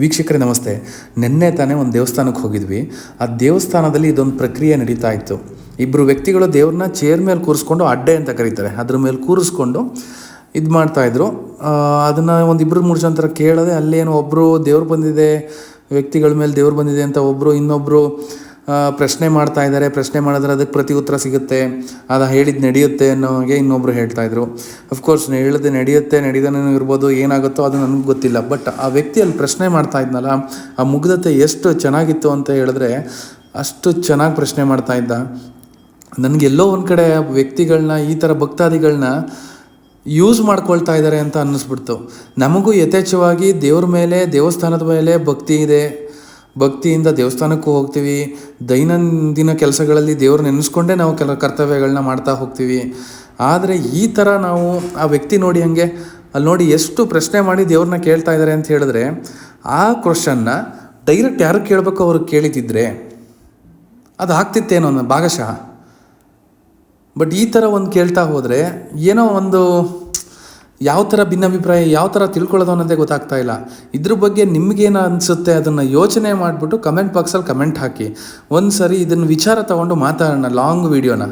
ವೀಕ್ಷಕರೇ, ನಮಸ್ತೆ. ನಿನ್ನೆ ತಾನೇ ಒಂದು ದೇವಸ್ಥಾನಕ್ಕೆ ಹೋಗಿದ್ವಿ. ಆ ದೇವಸ್ಥಾನದಲ್ಲಿ ಇದೊಂದು ಪ್ರಕ್ರಿಯೆ ನಡೀತಾ ಇತ್ತು. ಇಬ್ಬರು ವ್ಯಕ್ತಿಗಳು ದೇವ್ರನ್ನ ಚೇರ್ ಮೇಲೆ ಕೂರಿಸ್ಕೊಂಡು ಅಡ್ಡೆ ಅಂತ ಕರೀತಾರೆ. ಅದ್ರ ಮೇಲೆ ಕೂರಿಸ್ಕೊಂಡು ಇದು ಮಾಡ್ತಾಯಿದ್ರು ಅದನ್ನು ಒಂದು ಇಬ್ಬರು ಮೂರು ಜನ ಥರ ಕೇಳದೆ ಅಲ್ಲೇನು ಒಬ್ಬರು ದೇವ್ರು ಬಂದಿದೆ, ವ್ಯಕ್ತಿಗಳ ಮೇಲೆ ದೇವ್ರು ಬಂದಿದೆ ಅಂತ ಒಬ್ಬರು ಇನ್ನೊಬ್ಬರು ಪ್ರಶ್ನೆ ಮಾಡ್ತಾ ಇದ್ದಾರೆ. ಪ್ರಶ್ನೆ ಮಾಡಿದ್ರೆ ಅದಕ್ಕೆ ಪ್ರತಿ ಉತ್ತರ ಸಿಗುತ್ತೆ. ಅದು ಹೇಳಿದ್ದು ನಡೆಯುತ್ತೆ ಅನ್ನೋ ಹಾಗೆ ಇನ್ನೊಬ್ರು ಹೇಳ್ತಾ ಇದ್ರು. ಅಫ್ಕೋರ್ಸ್ ಹೇಳಿದೆ ನಡೆಯುತ್ತೆ ನಡೀದೇ ಇರ್ಬೋದು, ಏನಾಗುತ್ತೋ ಅದು ನನಗೆ ಗೊತ್ತಿಲ್ಲ. ಬಟ್ ಆ ವ್ಯಕ್ತಿ ಅಲ್ಲಿ ಪ್ರಶ್ನೆ ಮಾಡ್ತಾ ಇದ್ನಲ್ಲ, ಆ ಮುಗ್ಧತೆ ಎಷ್ಟು ಚೆನ್ನಾಗಿತ್ತು ಅಂತ ಹೇಳಿದ್ರೆ, ಅಷ್ಟು ಚೆನ್ನಾಗಿ ಪ್ರಶ್ನೆ ಮಾಡ್ತಾ ಇದ್ದ. ನನಗೆಲ್ಲೋ ಒಂದು ಕಡೆ ವ್ಯಕ್ತಿಗಳನ್ನ ಈ ಥರ ಭಕ್ತಾದಿಗಳನ್ನ ಯೂಸ್ ಮಾಡ್ಕೊಳ್ತಾ ಇದ್ದಾರೆ ಅಂತ ಅನ್ನಿಸ್ಬಿಡ್ತು. ನಮಗೂ ಯಥೇಚ್ಛವಾಗಿ ದೇವ್ರ ಮೇಲೆ, ದೇವಸ್ಥಾನದ ಮೇಲೆ ಭಕ್ತಿ ಇದೆ. ಭಕ್ತಿಯಿಂದ ದೇವಸ್ಥಾನಕ್ಕೂ ಹೋಗ್ತೀವಿ. ದೈನಂದಿನ ಕೆಲಸಗಳಲ್ಲಿ ದೇವ್ರ ನೆನೆಸ್ಕೊಂಡೇ ನಾವು ಕೆಲ ಕರ್ತವ್ಯಗಳನ್ನ ಮಾಡ್ತಾ ಹೋಗ್ತೀವಿ. ಆದರೆ ಈ ಥರ ನಾವು ಆ ವ್ಯಕ್ತಿ ನೋಡಿ ಹಂಗೆ, ಅಲ್ಲಿ ನೋಡಿ ಎಷ್ಟು ಪ್ರಶ್ನೆ ಮಾಡಿ ದೇವ್ರನ್ನ ಕೇಳ್ತಾ ಇದ್ದಾರೆ ಅಂತ ಹೇಳಿದ್ರೆ, ಆ ಕ್ವಶನ್ನ ಡೈರೆಕ್ಟ್ ಯಾರು ಕೇಳಬೇಕು ಅವ್ರಿಗೆ ಕೇಳಿತಿದ್ರೆ ಅದು ಆಗ್ತಿತ್ತೇನೋ ಭಾಗಶಃ. ಬಟ್ ಈ ಥರ ಒಂದು ಕೇಳ್ತಾ ಹೋದರೆ ಏನೋ ಒಂದು ಯಾವ ಥರ ಭಿನ್ನಾಭಿಪ್ರಾಯ, ಯಾವ ಥರ ತಿಳ್ಕೊಳ್ಳೋದು ಅನ್ನೋದೇ ಗೊತ್ತಾಗ್ತಾ ಇಲ್ಲ. ಇದ್ರ ಬಗ್ಗೆ ನಿಮಗೇನು ಅನಿಸುತ್ತೆ ಅದನ್ನು ಯೋಚನೆ ಮಾಡಿಬಿಟ್ಟು ಕಮೆಂಟ್ ಬಾಕ್ಸಲ್ಲಿ ಕಮೆಂಟ್ ಹಾಕಿ. ಒಂದು ಸರಿ ಇದನ್ನು ವಿಚಾರ ತಗೊಂಡು ಮಾತಾಡೋಣ ಲಾಂಗ್ ವೀಡಿಯೋನ